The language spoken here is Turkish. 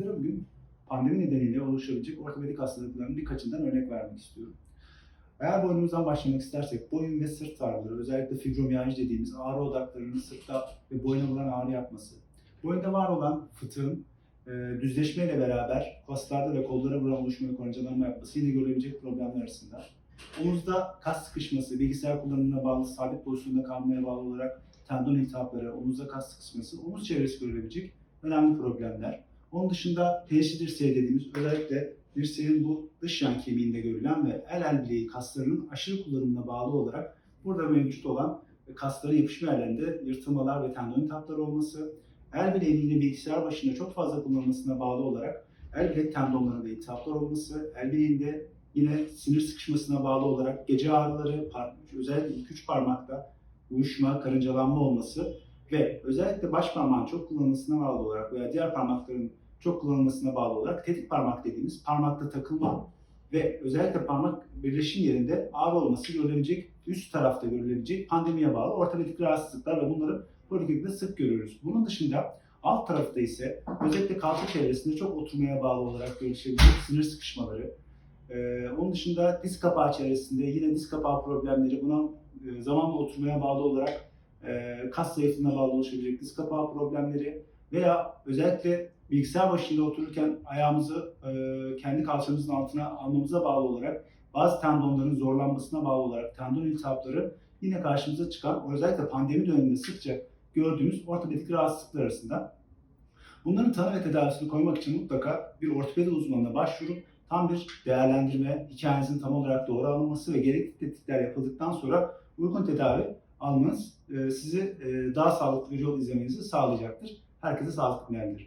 Sizlere bugün pandemi nedeniyle oluşabilecek ortopedik hastalıkların birkaçından örnek vermek istiyorum. Eğer boynumuzdan başlamak istersek boyun ve sırt ağrıları, özellikle fibromiyalji dediğimiz ağrı odaklarının sırtta ve boyuna vuran ağrı yapması, boyunda var olan fıtığın e, düzleşmeyle beraber kaslarda ve kollara vuran oluşma ve koncalanma yapması yine görülebilecek problemler arasında. Omuzda kas sıkışması, bilgisayar kullanımına bağlı sabit pozisyonda kalmaya bağlı olarak tendon iltihapları, omuzda kas sıkışması, omuz çevresi görülebilecek önemli problemler. Onun dışında penişli dirseği dediğimiz özellikle dirseğin bu dış yan kemiğinde görülen ve el el bileği kaslarının aşırı kullanımına bağlı olarak burada mevcut olan kasların yapışma yerlerinde yırtılmalar ve tendon iltihapları olması, el bileğinin yine bilgisayar başında çok fazla kullanılmasına bağlı olarak el bilek tendonlarında iltihaplar olması, el bileğinde yine sinir sıkışmasına bağlı olarak gece ağrıları, özellikle ilk üç parmakta uyuşma, karıncalanma olması ve özellikle baş parmağın çok kullanılmasına bağlı olarak veya diğer parmakların çok kullanılmasına bağlı olarak tetik parmak dediğimiz parmakta takılma ve özellikle parmak birleşim yerinde ağrı olması görülebilecek, üst tarafta görülebilecek pandemiye bağlı ortopedik rahatsızlıklar ve bunları poliklinikte sık görüyoruz. Bunun dışında alt tarafta ise özellikle kalça çevresinde çok oturmaya bağlı olarak görüşebilecek sinir sıkışmaları, ee, onun dışında diz kapağı çevresinde yine diz kapağı problemleri buna e, zamanla oturmaya bağlı olarak e, kas zayıflığına bağlı oluşabilecek diz kapağı problemleri veya özellikle bilgisayar başında otururken ayağımızı e, kendi kalçamızın altına almamıza bağlı olarak bazı tendonların zorlanmasına bağlı olarak tendon iltihapları yine karşımıza çıkan özellikle pandemi döneminde sıkça gördüğümüz ortopedik rahatsızlıklar arasında. Bunların tanı ve tedavisini koymak için mutlaka bir ortopedi uzmanına başvurup tam bir değerlendirme, hikayenizin tam olarak doğru alınması ve gerekli tetkikler yapıldıktan sonra uygun tedavi almanız e, sizi e, daha sağlıklı bir yol izlemenizi sağlayacaktır. Herkese sağlıklı günler dilerim.